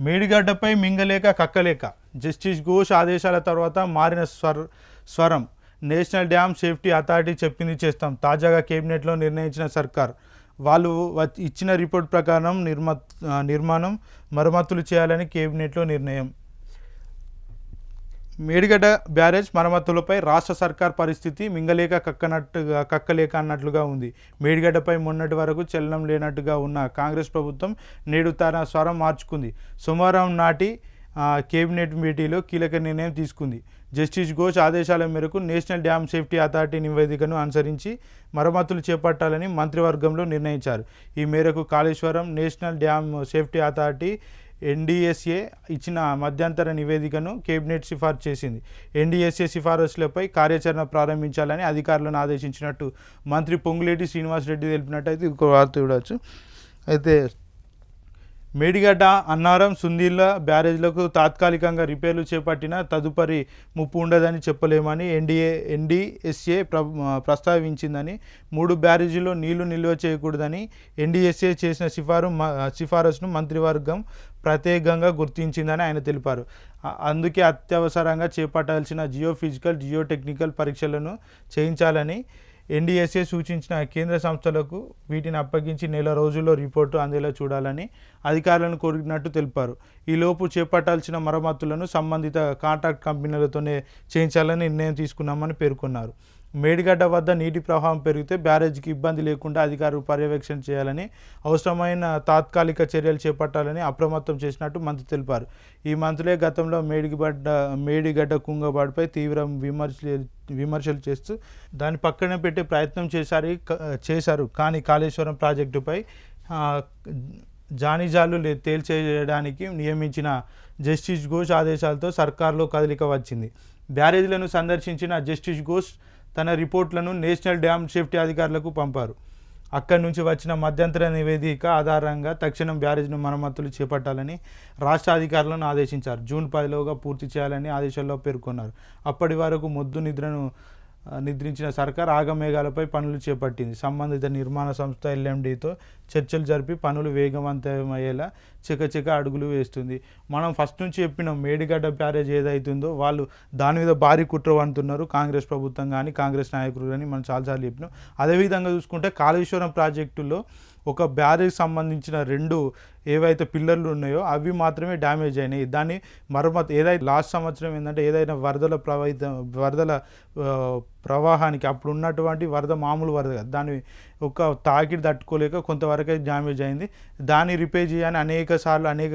మేడిగడ్డపై మింగలేక కక్కలేక. Justice Ghosh ఆదేశాల తర్వాత మారిన స్వర్ స్వరం. నేషనల్ డ్యామ్ సేఫ్టీ అథారిటీ చెప్పింది చేస్తాం. తాజాగా కేబినెట్లో నిర్ణయించిన సర్కార్. వాళ్ళు ఇచ్చిన రిపోర్ట్ ప్రకారం నిర్మ నిర్మాణం మరమ్మతులు చేయాలని కేబినెట్లో నిర్ణయం. మేడిగడ్డ బ్యారేజ్ మరమ్మతులపై రాష్ట్ర సర్కార్ పరిస్థితి మింగలేక కక్కనట్టుగా కక్కలేక అన్నట్లుగా ఉంది. మేడిగడ్డపై మొన్నటి వరకు చలనం లేనట్టుగా ఉన్న కాంగ్రెస్ ప్రభుత్వం నేడు తన స్వరం మార్చుకుంది. సోమవారం నాటి కేబినెట్ భేటీలో కీలక నిర్ణయం తీసుకుంది. జస్టిస్ ఘోష్ ఆదేశాల మేరకు నేషనల్ డ్యామ్ సేఫ్టీ అథారిటీ నివేదికను అనుసరించి మరమ్మతులు చేపట్టాలని మంత్రివర్గంలో నిర్ణయించారు. ఈ మేరకు Kaleshwaram national dam safety authority NDSA ఇచ్చిన మధ్యంతర నివేదికను కేబినెట్ సిఫార్సు చేసింది. ఎన్డీఎస్ఏ సిఫారసులపై కార్యాచరణ ప్రారంభించాలని అధికారులను ఆదేశించినట్టు మంత్రి పొంగులేటి శ్రీనివాసరెడ్డి తెలిపినట్టయితే ఒక వార్త చూడవచ్చు అయితే మేడిగడ్డ అన్నారం సుందీళ్ళ బ్యారేజ్లకు తాత్కాలికంగా రిపేర్లు చేపట్టిన తదుపరి ముప్పు ఉండదని చెప్పలేమని ఎన్డీఏ ఎన్డీఎస్ఏ ప్ర ప్రస్తావించిందని మూడు బ్యారేజీలో నీళ్ళు నిల్వ చేయకూడదని ఎన్డీఎస్ఏ చేసిన సిఫారు మ- సిఫారసును మంత్రివర్గం ప్రత్యేకంగా గుర్తించిందని ఆయన తెలిపారు. అందుకే అత్యవసరంగా చేపట్టాల్సిన జియో ఫిజికల్ పరీక్షలను చేయించాలని ఎన్డీఎస్ఏ సూచించిన కేంద్ర సంస్థలకు వీటిని అప్పగించి నెల రోజుల్లో రిపోర్టు అందేలా చూడాలని అధికారులను కోరినట్టు తెలిపారు. ఈలోపు చేపట్టాల్సిన మరమ్మతులను సంబంధిత కాంట్రాక్ట్ కంపెనీలతోనే చేయించాలని నిర్ణయం తీసుకున్నామని పేర్కొన్నారు. మేడిగడ్డ వద్ద నీటి ప్రవాహం పెరిగితే బ్యారేజ్కి ఇబ్బంది లేకుండా అధికారులు పర్యవేక్షణ చేయాలని అవసరమైన తాత్కాలిక చర్యలు చేపట్టాలని అప్రమత్తం చేసినట్టు మంత్రి తెలిపారు. ఈ మంత్రులే గతంలో మేడిగడ్డ మేడిగడ్డ కుంగబాటుపై తీవ్ర విమర్శలు విమర్శలు చేస్తూ దాన్ని పక్కన పెట్టే ప్రయత్నం చేశారు చేశారు. కానీ కాళేశ్వరం ప్రాజెక్టుపై జానిజాలు తేల్చేయడానికి నియమించిన జస్టిస్ ఘోష్ ఆదేశాలతో సర్కార్లో కదలిక వచ్చింది. బ్యారేజ్లను సందర్శించిన జస్టిస్ ఘోష్ తన రిపోర్ట్లను నేషనల్ డ్యామ్ సేఫ్టీ అధికారులకు పంపారు. అక్కడి నుంచి వచ్చిన మధ్యంతర నివేదిక ఆధారంగా తక్షణం బ్యారేజ్ను మరమ్మతులు చేపట్టాలని రాష్ట్ర అధికారులను ఆదేశించారు. జూన్ పదిలోగా పూర్తి చేయాలని ఆదేశాల్లో పేర్కొన్నారు. అప్పటి వరకు మొద్దు నిద్రను నిద్రించిన సర్కార్ ఆగమేఘాలపై పనులు చేపట్టింది. సంబంధిత నిర్మాణ సంస్థ ఎల్ఎండితో చర్చలు జరిపి పనులు వేగవంతమయ్యేలా చికచిక అడుగులు వేస్తుంది. మనం ఫస్ట్ నుంచి చెప్పినాం మేడిగడ్డ బ్యారేజ్ ఏదైతుందో వాళ్ళు దాని మీద భారీ కుట్ర అంటున్నారు కాంగ్రెస్ ప్రభుత్వం కానీ కాంగ్రెస్ నాయకులు కానీ మనం చాలాసార్లు చెప్పినాం. అదేవిధంగా చూసుకుంటే కాళేశ్వరం ప్రాజెక్టులో ఒక బ్యారేజ్ సంబంధించిన రెండు ఏవైతే పిల్లర్లు ఉన్నాయో అవి మాత్రమే డ్యామేజ్ అయినాయి. దాన్ని మరమ్మతు ఏదైతే లాస్ట్ సంవత్సరం ఏంటంటే ఏదైనా వరదల ప్రవహిత వరదల ప్రవాహానికి అప్పుడు ఉన్నటువంటి వరద మామూలు వరద కాదు. దాన్ని ఒక తాకిడి తట్టుకోలేక కొంతవరకే డ్యామేజ్ అయింది. దాన్ని రిపేర్ చేయని అనేక సార్లు అనేక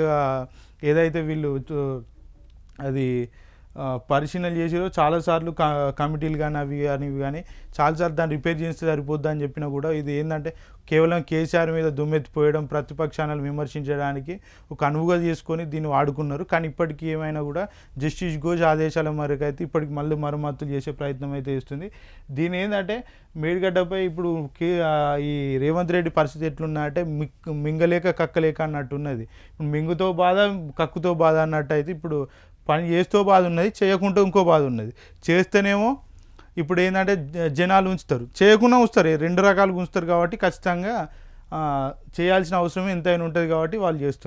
ఏదైతే వీళ్ళు అది పరిశీలన చేసిరో చాలాసార్లు క కమిటీలు కానీ అవి కానీ ఇవి కానీ చాలాసార్లు దాన్ని రిపేర్ చేస్తే సరిపోద్ది అని చెప్పినా కూడా ఇది ఏంటంటే కేవలం కేసీఆర్ మీద దుమ్మెత్తిపోయడం ప్రతిపక్షాలను విమర్శించడానికి ఒక అనువుగా చేసుకొని దీన్ని వాడుకున్నారు. కానీ ఇప్పటికీ ఏమైనా కూడా జస్టిస్ ఘోష్ ఆదేశాల మేరకు అయితే ఇప్పటికి మళ్ళీ మరమ్మతులు చేసే ప్రయత్నం అయితే చేస్తుంది. దీని ఏంటంటే మేడిగడ్డపై ఇప్పుడు కే ఈ రేవంత్ రెడ్డి పరిస్థితి ఎట్లున్నా అంటే మింగలేక కక్కలేక అన్నట్టు ఉన్నది. ఇప్పుడు మింగుతో బాధ కక్కుతో బాధ అన్నట్టు అయితే ఇప్పుడు పని చేస్తూ బాధ ఉన్నది చేయకుండా ఇంకో బాధ ఉన్నది. చేస్తేనేమో ఇప్పుడు ఏంటంటే జ- జనాలు ఉంచుతారు. చేయకుండా ఉంచుతారు. రెండు రకాలుగా ఉంచుతారు కాబట్టి ఖచ్చితంగా చేయాల్సిన అవసరం ఎంతైనా ఉంటుంది కాబట్టి వాళ్ళు చేస్తున్నారు